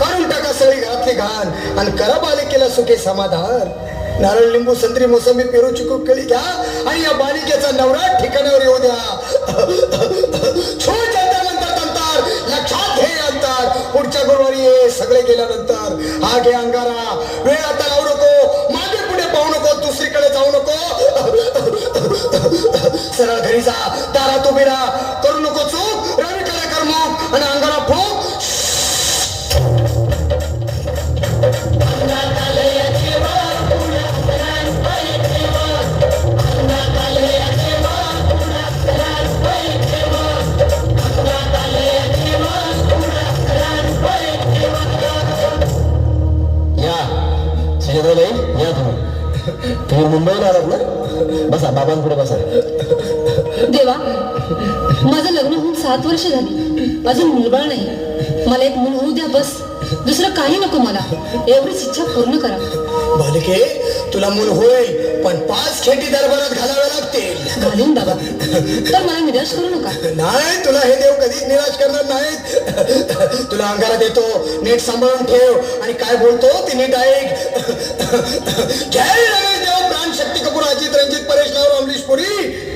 काढून टाका सगळी घरातली घाण. आणि करा बालिकेला सुखे समाधान. नारळ लिंबू संत्री मोसंबी पेरू चिकू केळी घ्या. आणि या बालिकेचा नवरा ठिकाणावर येऊ द्या. छो जंतर मंतर लक्षात घे अंतर. पुढच्या गुरुवारी ये सगळे गेल्यानंतर. हा घे अंगारा. वेळ आता लावू नको. मागे पुढे पाहू नको. दुसरीकडे जाऊ नको. सरळ घरी जा. दारात उभी राहा. करू नको चूक. लग्न होऊन सात वर्ष झाली. अजून मुलबाळ नाही. मला एक मूल होऊ द्या बस. दुसरं काही नको मला. एवढीच इच्छा पूर्ण करा. बालिके तुला मूल होईल पण पाच खेटी दरबारात घालाव्या लागतील. घालून बाबा तर मला निराश करू नका. नाही तुला हे देव कधीच निराश करणार नाहीत. तुला अंगारा देतो. नीट सांभाळून ठेव. आणि काय बोलतो ते नीट ऐक जय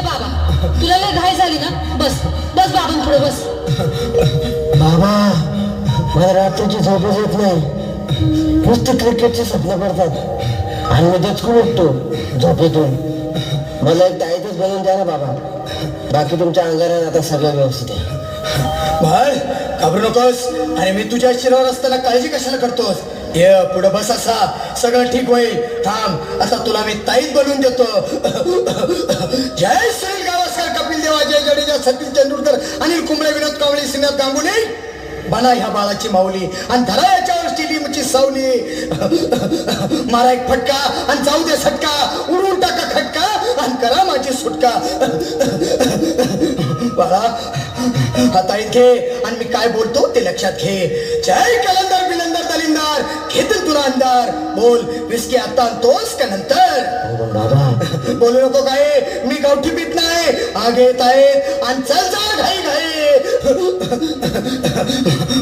बाबा तुला लय झाली ना? बस बस बस. बाबा मला रात्रीची झोपच येत नाही. नुसते क्रिकेटचे स्वप्न पडतात. आणि मी दचकून उठतो झोपेतून. मला एक ताईतच बनवून द्या ना बाबा. बाकी तुमच्या अंगारात आता सगळं व्यवस्थित आहे. बाळ घाबरू नकोस. आणि मी तुझ्या शिरावर असताना काळजी कशाला करतोस? ये पुढे बस असा. सगळं ठीक होईल. थांब. आता तुला मी ताईत बनवून देतो. जय सुनील गावस्कर कपिल देवा जय जडेजा सतीश तेंडुलकर अनिल कुंबळे विनोद कावळे श्रीनाथ गांगुली. बना ह्या बाळाची माऊली. आणि धरा याच्यावर स्टेडियमची सावली. मारा एक फटका आणि जाऊ दे सटका. उडून टाका खटका आणि करा माझी सुटका. बाळा आता इथे आणि मी काय बोलतो ते लक्षात घे. जय कलंदर बिलंदर दलिंदर. घेतील तुला अंधार. बोल विस्की आता आणतोस का नंतर? बाबा. बोलू नको काय मी गावठी पीत नाही. आग येत आहेत आणि चल जा घाई घाई.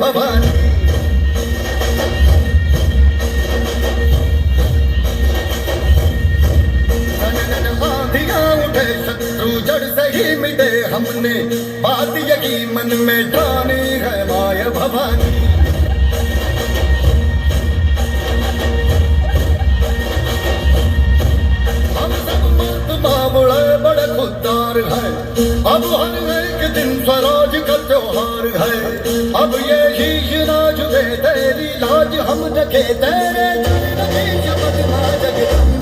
भवानी। उठे मिटे हमने बात यही मन में जाने है माय भवानी हम सब मत मामले बड़े खुददार है अब हर स्वराज का त्योहार है। अब ये शीश ना झुके तेरी लाज हम रखे तेरे चरण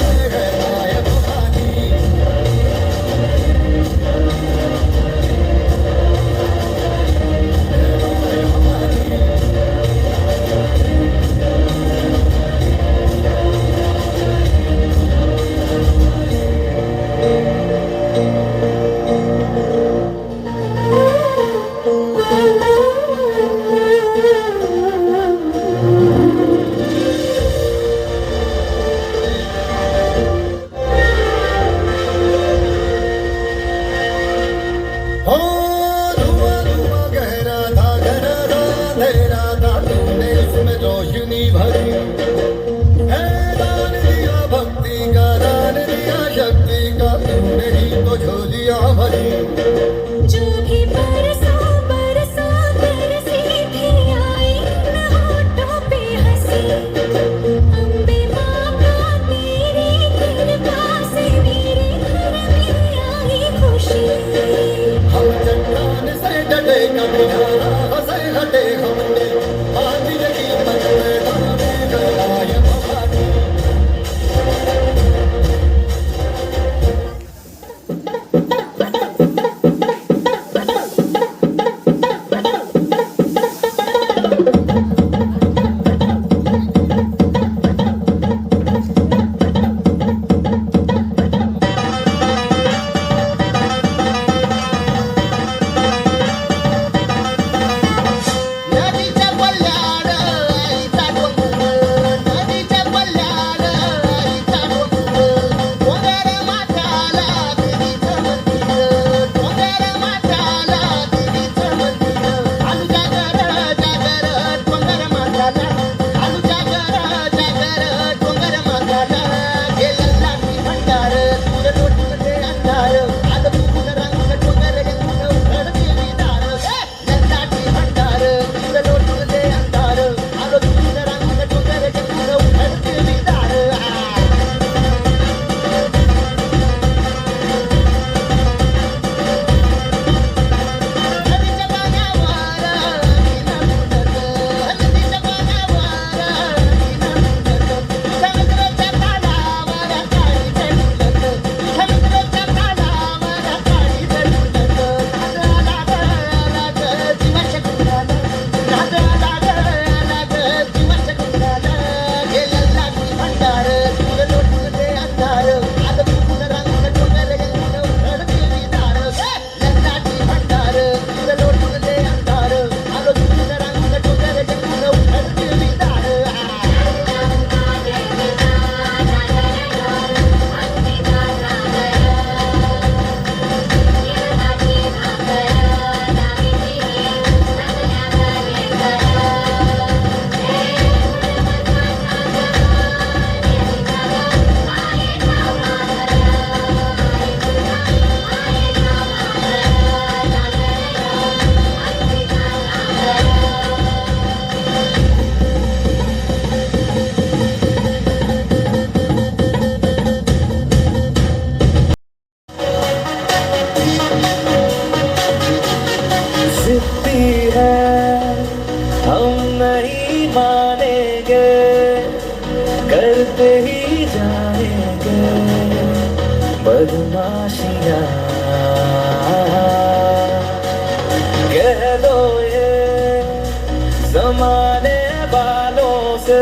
हमारे बालों से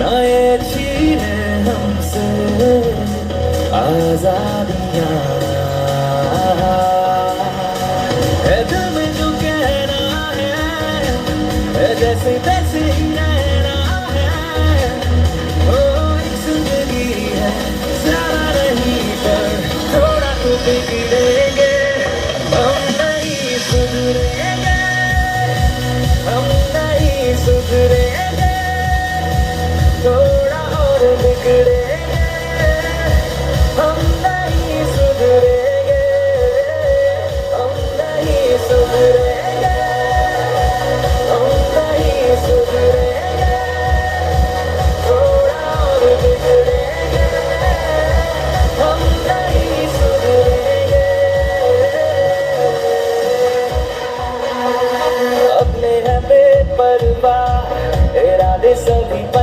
नए छीने हमसे आजादियाँ है दिल में जो कहना है जैसे तैसे Parva era de Sadi